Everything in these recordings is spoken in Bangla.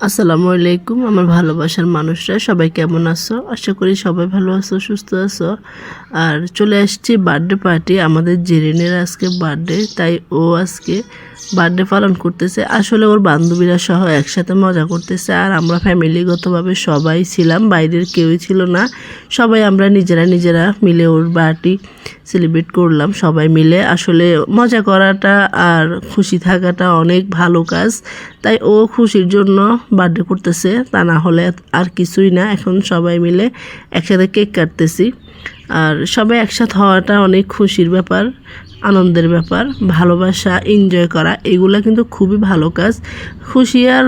আসসালামু আলাইকুম, আমার ভালোবাসার মানুষরা, সবাই কেমন আছো? আশা করি সবাই ভালো আছো, সুস্থ আছো। আর চলে আসছি বার্থডে পার্টি আমাদের জেরিনের আজকে বার্থডে তাই ও আজকে বার্থডে পালন করতেছে। আসলে ওর বান্ধবীরা সহ একসাথে মজা করতেছে, আর আমরা ফ্যামিলিগতভাবে সবাই ছিলাম, বাইরের কেউই ছিল না। সবাই আমরা নিজেরা নিজেরা মিলে ওর বার্থডে সেলিব্রেট করলাম, সবাই মিলে। আসলে মজা করাটা আর খুশি থাকাটা অনেক ভালো কাজ, তাই ও খুশির জন্য বার্থডে করতেছে তা না হলে আর কিছুই না। এখন সবাই মিলে একসাথে কেক কাটতেছি। আর সবাই একসাথে হওয়াটা অনেক খুশির ব্যাপার, আনন্দের ব্যাপার। ভালোবাসা এনজয় করা, এগুলা কিন্তু খুবই ভালো কাজ। খুশি আর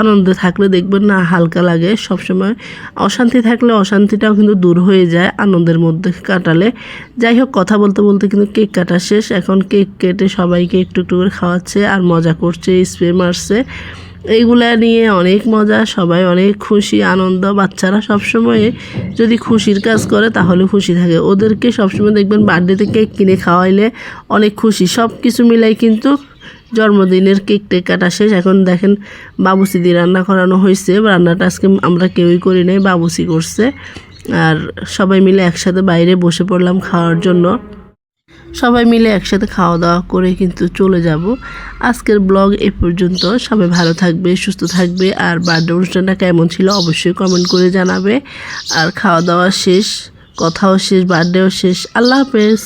আনন্দে থাকলে দেখবেন না হালকা লাগে। সবসময় অশান্তি থাকলে অশান্তিটাও কিন্তু দূর হয়ে যায় আনন্দের মধ্যে কাটালে। যাই হোক, কথা বলতে বলতে কিন্তু কেক কাটা শেষ। এখন কেক কেটে সবাইকে একটু একটু করে খাওয়াচ্ছে আর মজা করছে স্প্রে মারছে এইগুলা নিয়ে অনেক মজা, সবাই অনেক খুশি, আনন্দ। বাচ্চারা সবসময় যদি খুশির কাজ করে, তাহলে খুশি থাকে। ওদেরকে সবসময় দেখবেন বার্থডেতে কেক কিনে খাওয়াইলে অনেক খুশি। সব কিছু মিলাই কিন্তু জন্মদিনের কেক টেক কাটা শেষ। এখন দেখেন বাবুসি দিয়ে রান্না করানো হয়েছে রান্নাটা আজকে আমরা কেউই করি নাই, বাবুসি করছে। আর সবাই মিলে একসাথে বাইরে বসে পড়লাম খাওয়ার জন্য। সবাই মিলে একসাথে খাওয়া দাওয়া করে কিন্তু চলে যাব। আজকের ব্লগ এ পর্যন্ত। সবাই ভালো থাকবে, সুস্থ থাকবে। আর বার্থডে অনুষ্ঠানটা কেমন ছিল অবশ্যই কমেন্ট করে জানাবে। আর খাওয়া দাওয়া শেষ, কথাও শেষ, বার্থডেও শেষ। আল্লাহ হাফেজ।